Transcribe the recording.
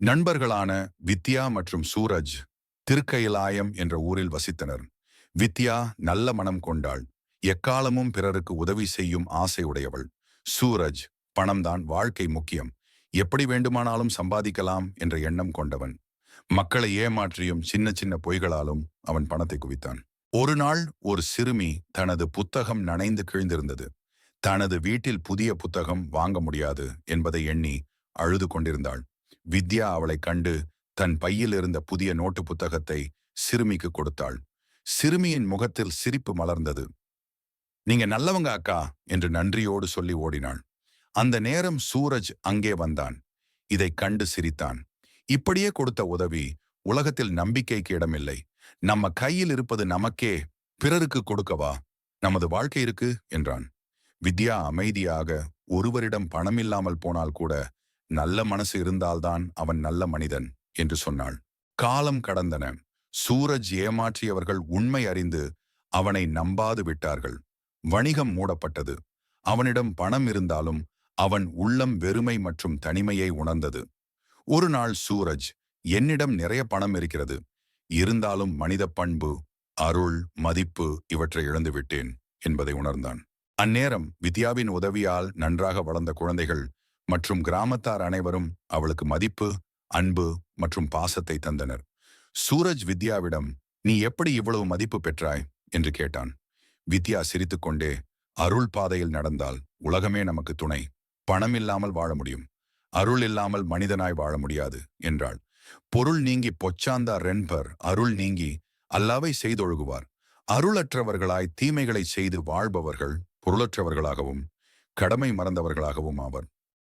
நண்பர்களான வித்யா மற்றும் சூரஜ் திருக்கயிலாயம் என்ற ஊரில் வசித்தனர். வித்யா நல்ல மனம் கொண்டாள். எக்காலமும் பிறருக்கு உதவி செய்யும் ஆசை உடையவள். சூரஜ் பணம்தான் வாழ்க்கை முக்கியம். எப்படி வேண்டுமானாலும் சம்பாதிக்கலாம் என்ற எண்ணம் கொண்டவன். மக்களை ஏமாற்றியும் சின்ன சின்ன பொய்களாலும் அவன் பணத்தை குவித்தான். ஒரு நாள் ஒரு சிறுமி தனது புத்தகம் நனைந்து கிழிந்திருந்தது. தனது வீட்டில் புதிய புத்தகம் வாங்க முடியாது என்பதை எண்ணி அழுது கொண்டிருந்தாள். வித்யா அவளை கண்டு தன் பையில் இருந்த புதிய நோட்டு புத்தகத்தை சிறுமிக்கு கொடுத்தாள். சிறுமியின் முகத்தில் சிரிப்பு மலர்ந்தது. நீங்க நல்லவங்க அக்கா என்று நன்றியோடு சொல்லி ஓடினாள். அந்த நேரம் சூரஜ் அங்கே வந்தான். இதைக் கண்டு சிரித்தான். இப்படியே கொடுத்த உதவி உலகத்தில் நம்பிக்கைக்கு இடமில்லை. நம்ம கையில் இருப்பது நமக்கே பிறருக்கு கொடுக்கவா? நமது வாழ்க்கை இருக்கு என்றான். வித்யா அமைதியாக ஒருவரிடம் பணம் இல்லாமல் போனால் கூட நல்ல மனசு இருந்தால்தான் அவன் நல்ல மனிதன் என்று சொன்னாள். காலம் கடந்தன. சூரஜ் ஏமாற்றியவர்கள் உண்மை அறிந்து அவனை நம்பாது விட்டார்கள். வணிகம் மூடப்பட்டது. அவனிடம் பணம் இருந்தாலும் அவன் உள்ளம் வெறுமை மற்றும் தனிமையை உணர்ந்தது. ஒரு நாள் சூரஜ் என்னிடம் நிறைய பணம் இருக்கிறது. இருந்தாலும் மனித பண்பு அருள் மதிப்பு இவற்றை இழந்துவிட்டேன் என்பதை உணர்ந்தான். அந்நேரம் வித்யாவின் உதவியால் நன்றாக வளர்ந்த குழந்தைகள் மற்றும் கிராமத்தார் அனைவரும் அவளுக்கு மதிப்பு அன்பு மற்றும் பாசத்தை தந்தனர். சூரஜ் வித்யாவிடம் நீ எப்படி இவ்வளவு மதிப்பு பெற்றாய்? என்று கேட்டான். வித்யா சிரித்துக்கொண்டே அருள் பாதையில் நடந்தால் உலகமே நமக்கு துணை. பணம் இல்லாமல் வாழ முடியும். அருள் இல்லாமல் மனிதனாய் வாழ முடியாது என்றாள். பொருள் நீங்கி பொச்சாந்தா ரென்பர் அருள் நீங்கி அல்லாவை செய்தொழுகுவார். அருளற்றவர்களாய் தீமைகளை செய்து வாழ்பவர்கள் பொருளற்றவர்களாகவும் கடமை மறந்தவர்களாகவும் ஆவர்.